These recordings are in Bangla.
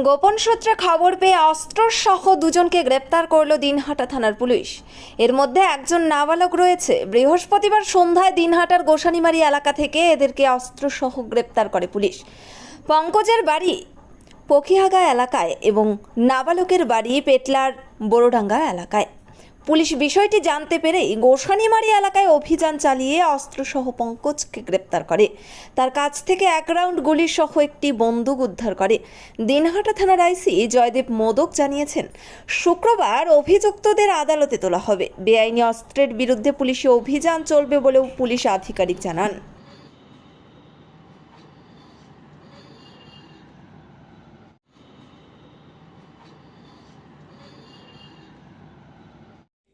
গোপন সূত্রে খবর পেয়ে অস্ত্রসহ দুজনকে গ্রেপ্তার করল দিনহাটা থানার পুলিশ। এর মধ্যে একজন নাবালক রয়েছে। বৃহস্পতিবার সন্ধ্যায় দিনহাটার গোসানিমারি এলাকা থেকে এদেরকে অস্ত্রসহ গ্রেপ্তার করে পুলিশ। পঙ্কজের বাড়ি পখিহাগা এলাকায় এবং নাবালকের বাড়ি পেটলার বোরোডাঙ্গা এলাকায়। পুলিশ বিষয়টি জানতে পেরেই গোসানিমারি এলাকায় অভিযান চালিয়ে অস্ত্রসহ পঙ্কজকে গ্রেপ্তার করে। তার কাছ থেকে এক রাউন্ড গুলি সহ একটি বন্দুক উদ্ধার করে। দিনহাটা থানার আইসি জয়দেব মোদক জানিয়েছেন, শুক্রবার অভিযুক্তদের আদালতে তোলা হবে। বেআইনি অস্ত্রের বিরুদ্ধে পুলিশে অভিযান চলবে বলেও পুলিশ আধিকারিক জানান।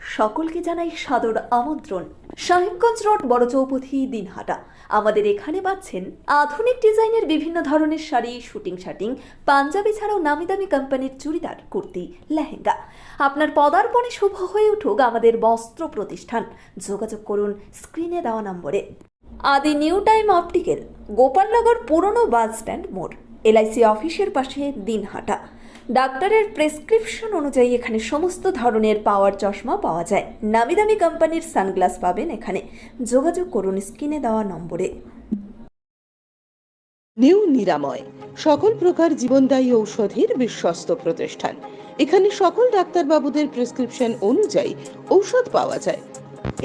সকলকে জানাই সাদর আমন্ত্রণ। সাহেবগঞ্জ রোড, বড় চৌপথি, দিনহাটা। আমাদের এখানে পাচ্ছেন আধুনিক ডিজাইনের বিভিন্ন ধরনের শাড়ি, শুটিং শাটিং, পাঞ্জাবি ছাড়াও নামি দামি কোম্পানির চুড়িদার, কুর্তি, লেহেঙ্গা। আপনার পদার্পণে শুভ হয়ে উঠুক আমাদের বস্ত্র প্রতিষ্ঠান। যোগাযোগ করুন স্ক্রিনে দেওয়া নম্বরে। আদি নিউ টাইম অপটিক্যাল, গোপালনগর পুরনো বাস স্ট্যান্ড মোড়, এলআইসি অফিসের পাশে দিনহাটা। ডাক্তারের প্রেসক্রিপশন অনুযায়ী এখানে সমস্ত ধরনের পাওয়ার চশমা পাওয়া যায়। নামি দামি কোম্পানির সানগ্লাস পাবেন এখানে। যোগাযোগ করুন স্ক্রিনে দেওয়া নম্বরে। নিউ নিরাময়, সকল প্রকার জীবনদায়ী ঔষধের বিশ্বস্ত প্রতিষ্ঠান। এখানে সকল ডাক্তারবাবুদের প্রেসক্রিপশন অনুযায়ী ঔষধ পাওয়া যায়।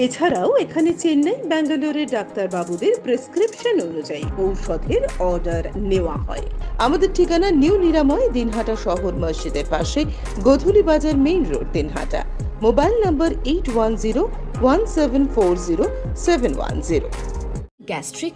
এছাড়াও এখানে চেন্নাই ব্যাঙ্গালোরের ডাক্তারবাবুদের প্রেসক্রিপশন অনুযায়ী ঔষধের অর্ডার নেওয়া হয়। আমাদের ঠিকানা নিউ নিরাময়, দিনহাটা শহর মসজিদের পাশে, গধুলি বাজার main road, Dinhata. Mobile number eight one zero one seven four zero seven one zero gastric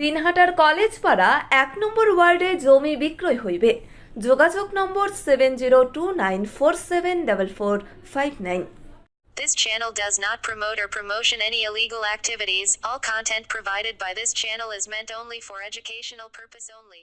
দিনহাটার college পাড়া এক নম্বর ওয়ার্ডে জমি বিক্রয় হইবে যোগাযোগ নম্বর seven zero two nine four seven double four five nine This channel does not promote or promotion any illegal activities. All content provided by this channel is meant only for educational purpose only.